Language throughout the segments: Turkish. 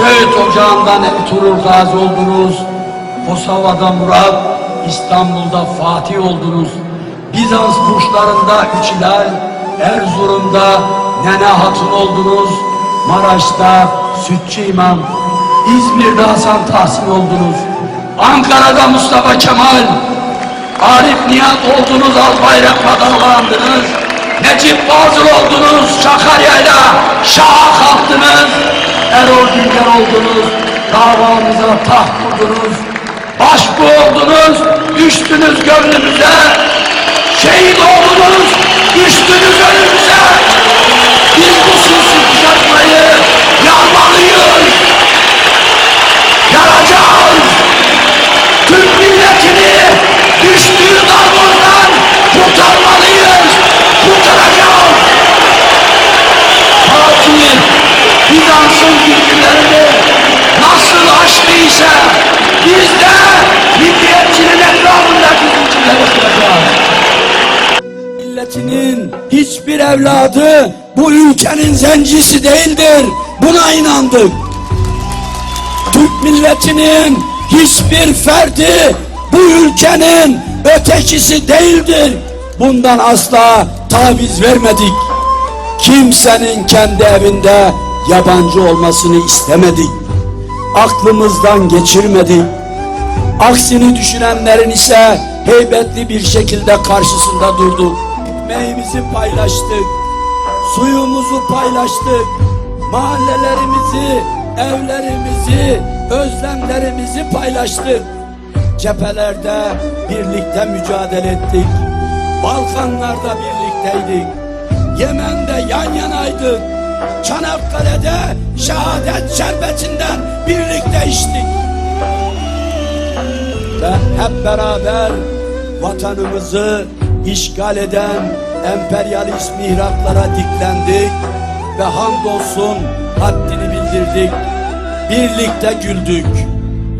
Söğüt ocağından Ertuğrul Gazi oldunuz. Kosova'da Murat, İstanbul'da Fatih oldunuz. Bizans burçlarında Üç Hilal, Erzurum'da Nene Hatun oldunuz. Maraş'ta Sütçü İmam, İzmir'de Hasan Tahsin oldunuz. Ankara'da Mustafa Kemal, Arif Nihat oldunuz, Albayrak'la dalgalandınız. Necip Fazıl oldunuz, Sakarya'yla şaha kalktınız. Erol Günger oldunuz, davamıza taht kurdunuz. Başbu oldunuz, düştünüz gönlümüze. Şehit oldunuz, düştünüz önümüze. Biz bu sinsi kuşatmayı yarmalıyız. Hiçbir evladı bu ülkenin zencisi değildir. Buna inandık. Türk milletinin hiçbir ferdi bu ülkenin ötekisi değildir. Bundan asla taviz vermedik. Kimsenin kendi evinde yabancı olmasını istemedik. Aklımızdan geçirmedik. Aksini düşünenlerin ise heybetli bir şekilde karşısında durduk. Ekmeğimizi paylaştık. Suyumuzu paylaştık. Mahallelerimizi, evlerimizi, özlemlerimizi paylaştık. Cephelerde birlikte mücadele ettik. Balkanlarda birlikteydik. Yemen'de yan yanaydık. Çanakkale'de şehadet şerbetinden birlikte içtik. Ve hep beraber vatanımızı işgal eden emperyalist mihraklara diklendik ve hamdolsun haddini bildirdik. Birlikte güldük,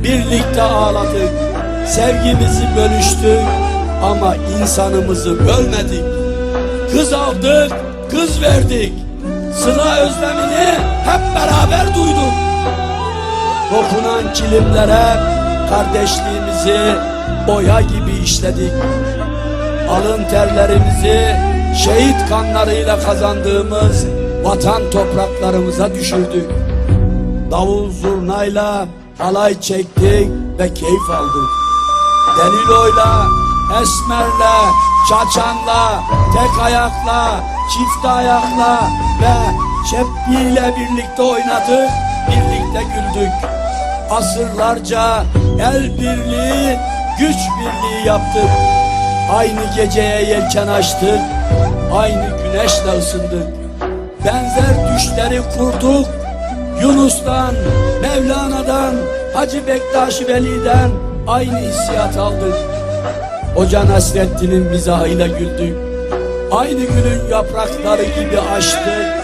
birlikte ağladık, sevgimizi bölüştük ama insanımızı bölmedik. Kız aldık, kız verdik. Sıla özlemini hep beraber duyduk. Dokunan kilimlere kardeşliğimizi boya gibi işledik. Alın terlerimizi şehit kanlarıyla kazandığımız vatan topraklarımıza düşürdük. Davul zurnayla halay çektik ve keyif aldık. Deliloyla, esmerle, çaçanla, tek ayakla, çift ayakla ve şepliyle birlikte oynadık, birlikte güldük. Asırlarca el birliği, güç birliği yaptık. Aynı geceye yelken açtık, aynı güneşle ısındık. Benzer düşleri kurduk, Yunus'tan, Mevlana'dan, Hacı Bektaş Veli'den aynı hissiyat aldık. Hoca Nasreddin'in mizahıyla güldük. Aynı günün yaprakları gibi açtık.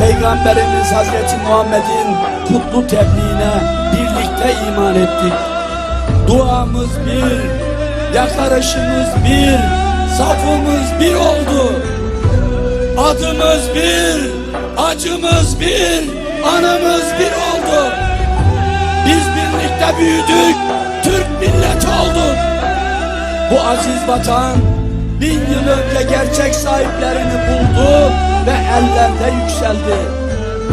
Peygamberimiz Hazreti Muhammed'in kutlu tebliğine birlikte iman ettik. Duamız bir, yakarışımız bir, safımız bir oldu. Adımız bir, acımız bir, anımız bir oldu. Biz birlikte büyüdük, Türk milleti olduk. Bu aziz vatan bin yıl önce gerçek sahiplerini buldu ve ellerde yükseldi.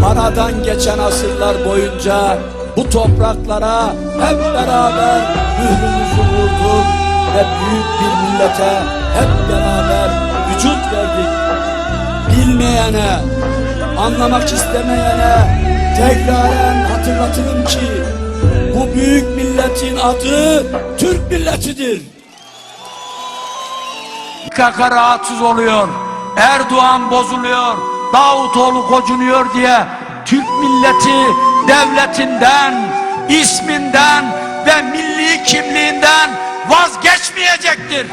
Aradan geçen asırlar boyunca bu topraklara hep beraber mührümüzü vurduk ve büyük bir millete hep beraber vücut verdik. Bilmeyene, anlamak istemeyene tekraren hatırlatırım ki bu büyük milletin adı Türk milletidir. PKK rahatsız oluyor. Erdoğan bozuluyor. Davutoğlu kocunuyor diye Türk milleti devletinden, isminden ve milli kimliğinden vazgeçmeyecektir.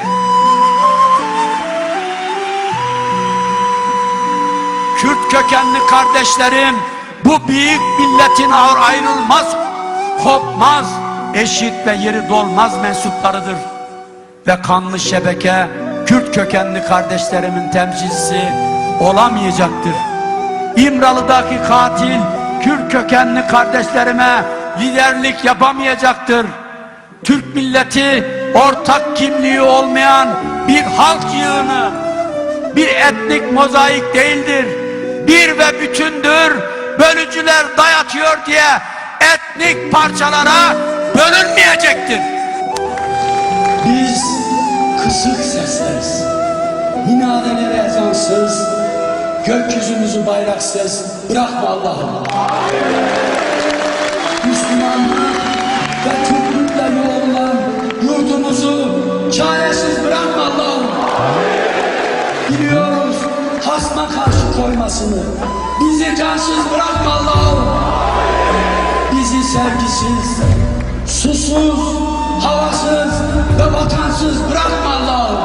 Kürt kökenli kardeşlerim bu büyük milletin ağır ayrılmaz, kopmaz, eşit ve yeri dolmaz mensuplarıdır. Ve kanlı şebeke Kürt kökenli kardeşlerimin temsilcisi olamayacaktır. İmralı'daki katil Kürt kökenli kardeşlerime liderlik yapamayacaktır. Türk milleti ortak kimliği olmayan bir halk yığını, bir etnik mozaik değildir. Bir ve bütündür. Bölücüler dayatıyor diye etnik parçalara bölünmeyecektir. Biz kısık sesleriz. Minareleri ezansız, gökyüzümüzü bayraksız bırakma Allah'ım. Koymasını. Bizi cansız bırakma Allah'ım. Bizi sevgisiz, susuz, havasız ve vatansız bırakma Allah'ım.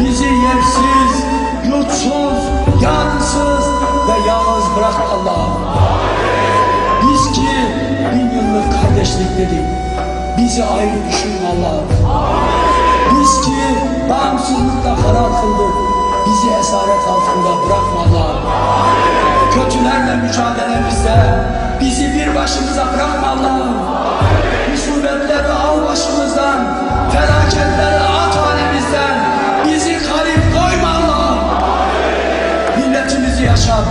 Bizi yersiz, yurtsuz, yansız ve yalnız bırakma Allah'ım. Biz ki bin yıllık kardeşlik dedik. Bizi ayrı düşünme Allah'ım. Biz ki bağımsızlıkla karar kıldık. Bizi esaret altında bırakma Allah'ım. Kötülerle mücadelemizde bizi bir başımıza bırakma Allah'ım. Musibetleri al başımızdan, felaketleri at halimizden. Bizi kalip koyma Allah'ım. Milletimizi yaşat,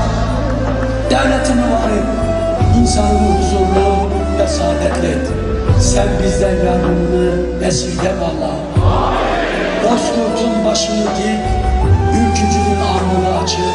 devletini var et, insanını huzurlu ve saadetli et. Sen bizden yardımını esirgeme Allah'ım. Bozkurt'un başını dik, ülkücünün alnını açık